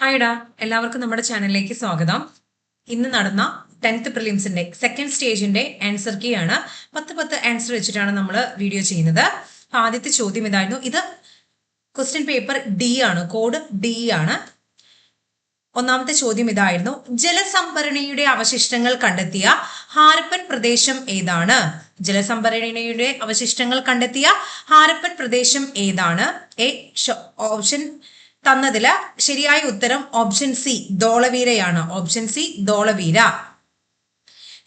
ഹായ്ഡാ എല്ലാവർക്കും നമ്മുടെ ചാനലിലേക്ക് സ്വാഗതം. ഇന്ന് നടന്ന ടെൻത്ത് പ്രിലിംസിന്റെ സെക്കൻഡ് സ്റ്റേജിന്റെ ആൻസർ കീ ആണ്. പത്ത് പത്ത് ആൻസർ വെച്ചിട്ടാണ് നമ്മൾ വീഡിയോ ചെയ്യുന്നത്. അപ്പൊ ആദ്യത്തെ ചോദ്യം ഇതായിരുന്നു. ഇത് ക്വസ്റ്റ്യൻ പേപ്പർ ഡി ആണ് കോഡ് ഡി ആണ്. ഒന്നാമത്തെ ചോദ്യം ഇതായിരുന്നു. ജലസംഭരണിയുടെ അവശിഷ്ടങ്ങൾ കണ്ടെത്തിയ ഹാരപ്പൻ പ്രദേശം ഏതാണ്? ജലസംഭരണിയുടെ അവശിഷ്ടങ്ങൾ കണ്ടെത്തിയ ഹാരപ്പൻ പ്രദേശം ഏതാണ്? എ ഓപ്ഷൻ തന്നതിൽ ശരിയായ ഉത്തരം option C ദോളവീരയാണ്. Option C Dholavira.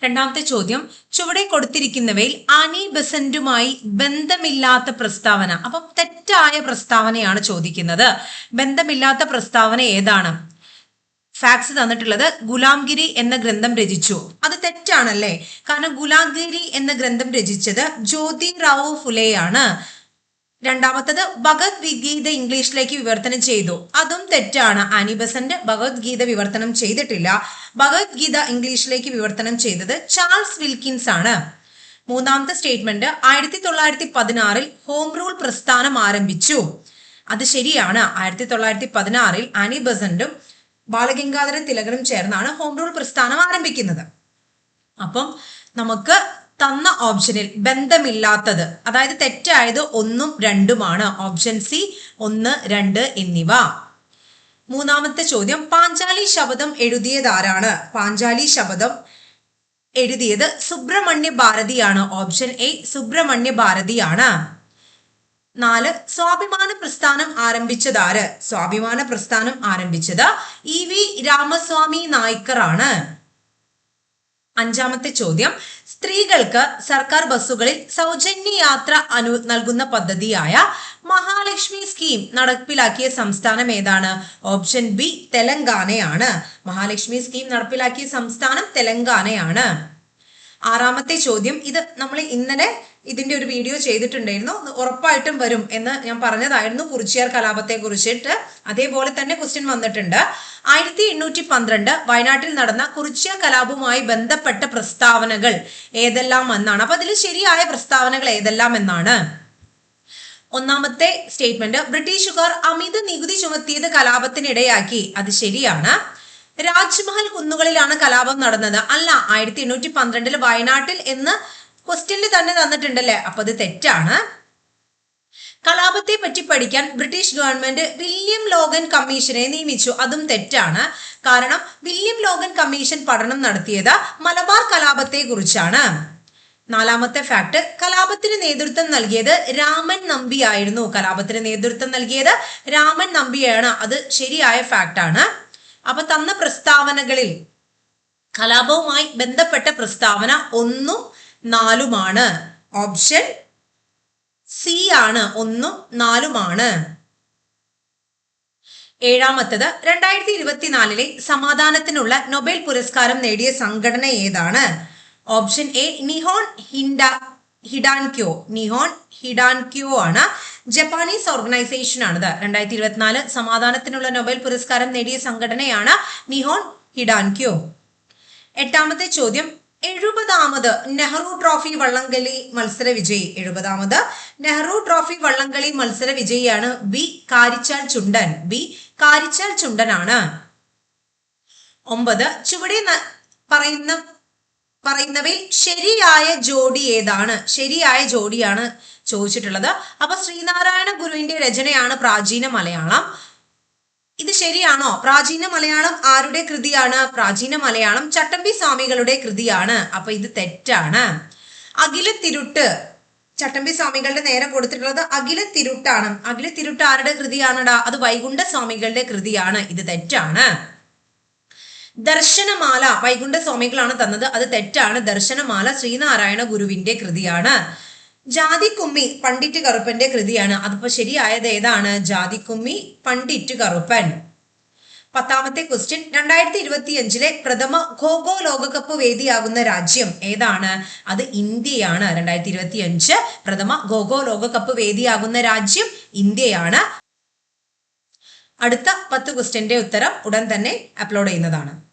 രണ്ടാമത്തെ ചോദ്യം ചുവടെ കൊടുത്തിരിക്കുന്നവയിൽ ആനി ബസന്റുമായി ബന്ധമില്ലാത്ത പ്രസ്താവന. അപ്പം തെറ്റായ പ്രസ്താവനയാണ് ചോദിക്കുന്നത്. ബന്ധമില്ലാത്ത പ്രസ്താവന ഏതാണ്? ഫാക്സ് തന്നിട്ടുള്ളത് ഗുലാംഗിരി എന്ന ഗ്രന്ഥം രചിച്ചു. അത് തെറ്റാണല്ലേ? കാരണം ഗുലാംഗിരി എന്ന ഗ്രന്ഥം രചിച്ചത് ജ്യോതി റാവു ഫുലെയാണ്. രണ്ടാമത്തത് ഭഗവത്ഗീത ഇംഗ്ലീഷിലേക്ക് വിവർത്തനം ചെയ്തു. അതും തെറ്റാണ്. അനിബസന്റ് ഭഗവത്ഗീത വിവർത്തനം ചെയ്തിട്ടില്ല. ഭഗവത്ഗീത ഇംഗ്ലീഷിലേക്ക് വിവർത്തനം ചെയ്തത് ചാൾസ് വിൽക്കിൻസ് ആണ്. മൂന്നാമത്തെ സ്റ്റേറ്റ്മെന്റ് ആയിരത്തി തൊള്ളായിരത്തി പതിനാറിൽ ഹോം റൂൾ പ്രസ്ഥാനം ആരംഭിച്ചു. അത് ശരിയാണ്. ആയിരത്തി തൊള്ളായിരത്തി പതിനാറിൽ ആനി ബസന്റും ബാലഗംഗാധര തിലകനും ചേർന്നാണ് ഹോം റൂൾ പ്രസ്ഥാനം ആരംഭിക്കുന്നത്. അപ്പം നമുക്ക് തന്ന ഓപ്ഷനിൽ ബന്ധമില്ലാത്തത്. അതായത് തെറ്റായത് ഒന്നും രണ്ടുമാണ്. ഓപ്ഷൻ സി ഒന്ന് രണ്ട് എന്നിവ. മൂന്നാമത്തെ ചോദ്യം പാഞ്ചാലി ശബദം എഴുതിയതാരാണ് പാഞ്ചാലി ശബദം എഴുതിയത് സുബ്രഹ്മണ്യ ഭാരതിയാണ്. ഓപ്ഷൻ എ സുബ്രഹ്മണ്യ ഭാരതിയാണ്. നാല് സ്വാഭിമാന പ്രസ്ഥാനം ആരംഭിച്ചതാര് സ്വാഭിമാന പ്രസ്ഥാനം ആരംഭിച്ചത് ഇ വി രാമസ്വാമി നായ്ക്കർ ആണ് അഞ്ചാമത്തെ ചോദ്യം. സ്ത്രീകൾക്ക് സർക്കാർ ബസ്സുകളിൽ സൗജന്യ യാത്ര അനു നൽകുന്ന പദ്ധതിയായ മഹാലക്ഷ്മി സ്കീം നടപ്പിലാക്കിയ സംസ്ഥാനം ഏതാണ്? ഓപ്ഷൻ ബി തെലങ്കാനയാണ്. മഹാലക്ഷ്മി സ്കീം നടപ്പിലാക്കിയ സംസ്ഥാനം തെലങ്കാനയാണ്. ആറാമത്തെ ചോദ്യം. ഇത് നമ്മൾ ഇന്നലെ ഇതിന്റെ ഒരു വീഡിയോ ചെയ്തിട്ടുണ്ടായിരുന്നു. ഉറപ്പായിട്ടും വരും എന്ന് ഞാൻ പറഞ്ഞതായിരുന്നു കുറിച്ചിയാർ കലാപത്തെ കുറിച്ചിട്ട്. അതേപോലെ തന്നെ ക്വസ്റ്റ്യൻ വന്നിട്ടുണ്ട്. ആയിരത്തി എണ്ണൂറ്റി പന്ത്രണ്ട് വയനാട്ടിൽ നടന്ന കുറിച്ചിയ കലാപവുമായി ബന്ധപ്പെട്ട പ്രസ്താവനകൾ ഏതെല്ലാം എന്നാണ്. അപ്പൊ അതിൽ ശരിയായ പ്രസ്താവനകൾ ഏതെല്ലാം എന്നാണ്. ഒന്നാമത്തെ സ്റ്റേറ്റ്മെന്റ് ബ്രിട്ടീഷുകാർ അമിത നികുതി ചുമത്തിയത് കലാപത്തിനിടയാക്കി. അത് ശരിയാണ്. രാജ്മഹൽ കുന്നുകളിലാണ് കലാപം നടന്നത്. അല്ല ആയിരത്തി എണ്ണൂറ്റി പന്ത്രണ്ടിൽ വയനാട്ടിൽ എന്ന് ക്വസ്റ്റ്യനിൽ തന്നെ തന്നിട്ടുണ്ടല്ലേ? അപ്പൊ അത് തെറ്റാണ്. കലാപത്തെ പറ്റി പഠിക്കാൻ ബ്രിട്ടീഷ് ഗവൺമെന്റ് വില്യം ലോഗൻ കമ്മീഷനെ നിയമിച്ചു. അതും തെറ്റാണ്. കാരണം വില്യം ലോഗൻ കമ്മീഷൻ പഠനം നടത്തിയത് മലബാർ കലാപത്തെ കുറിച്ചാണ് നാലാമത്തെ ഫാക്ട് കലാപത്തിന് നേതൃത്വം നൽകിയത് രാമൻ നമ്പി ആയിരുന്നു. കലാപത്തിന് നേതൃത്വം നൽകിയത് രാമൻ നമ്പിയാണ്. അത് ശരിയായ ഫാക്ട് ആണ് അപ്പൊ തന്ന പ്രസ്താവനകളിൽ കലാപവുമായി ബന്ധപ്പെട്ട പ്രസ്താവന ഒന്നും നാലുമാണ്. ഓപ്ഷൻ സി ആണ് ഒന്നും നാലുമാണ്. ഏഴാമത്തത് രണ്ടായിരത്തി ഇരുപത്തിനാലിലെ സമാധാനത്തിനുള്ള നൊബേൽ പുരസ്കാരം നേടിയ സംഘടന ഏതാണ്? Option A Nihon Hinda Hidankyo Nihon Hidankyo ആണ് ജപ്പാനീസ് ഓർഗനൈസേഷൻ ആണിത്. രണ്ടായിരത്തി ഇരുപത്തിനാല് സമാധാനത്തിനുള്ള നൊബേൽ പുരസ്കാരം നേടിയ സംഘടനയാണ് നിഹോൺ ഹിഡാൻക്യോ. എട്ടാമത്തെ ചോദ്യം എഴുപതാമത് നെഹ്റു ട്രോഫി വള്ളംകളി മത്സര വിജയി. എഴുപതാമത് നെഹ്റു ട്രോഫി വള്ളംകളി മത്സര വിജയിയാണ് ബി കാരിച്ചാൽ ചുണ്ടൻ. ബി കാരിച്ചാൽ ചുണ്ടനാണ്. ഒമ്പത് ചുവടെ പറയുന്ന പറയുന്നവയിൽ ശരിയായ ജോഡി ഏതാണ്? ശരിയായ ജോഡിയാണ് ചോദിച്ചിട്ടുള്ളത്. അപ്പൊ ശ്രീനാരായണ ഗുരുവിന്റെ രചനയാണ് പ്രാചീന മലയാളം. ഇത് ശരിയാണോ? പ്രാചീന മലയാളം ആരുടെ കൃതിയാണ്? പ്രാചീന മലയാളം ചട്ടമ്പി സ്വാമികളുടെ കൃതിയാണ്. അപ്പൊ ഇത് തെറ്റാണ്. അഖില തിരുട്ട്. ചട്ടമ്പി സ്വാമികളുടെ നേരെ കൊടുത്തിട്ടുള്ളത് അഖില തിരുട്ടാണ്. അഖില തിരുട്ട് ആരുടെ കൃതിയാണടാ? അത് വൈകുണ്ഠ സ്വാമികളുടെ കൃതിയാണ്. ഇത് തെറ്റാണ്. ദർശനമാല വൈകുണ്ഠ സ്വാമികളാണ് തന്നത്. അത് തെറ്റാണ്. ദർശനമാല ശ്രീനാരായണ ഗുരുവിന്റെ കൃതിയാണ്. ജാതിക്കുമ്മി പണ്ഡിറ്റ് കറുപ്പന്റെ കൃതിയാണ്. അതിപ്പോ ശരിയായത് ഏതാണ്? ജാതിക്കുമ്മി പണ്ഡിറ്റ് കറുപ്പൻ പത്താമത്തെ ക്വസ്റ്റ്യൻ. രണ്ടായിരത്തി ഇരുപത്തി അഞ്ചിലെ പ്രഥമ ഖോഖോ ലോകകപ്പ് വേദിയാകുന്ന രാജ്യം ഏതാണ്? അത് ഇന്ത്യയാണ്. രണ്ടായിരത്തി ഇരുപത്തി അഞ്ച് പ്രഥമ ഖോഖോ ലോകകപ്പ് വേദിയാകുന്ന രാജ്യം ഇന്ത്യയാണ്. അടുത്ത പത്ത് ക്വസ്റ്റ്യന്റെ ഉത്തരം ഉടൻ തന്നെ അപ്ലോഡ് ചെയ്യുന്നതാണ്.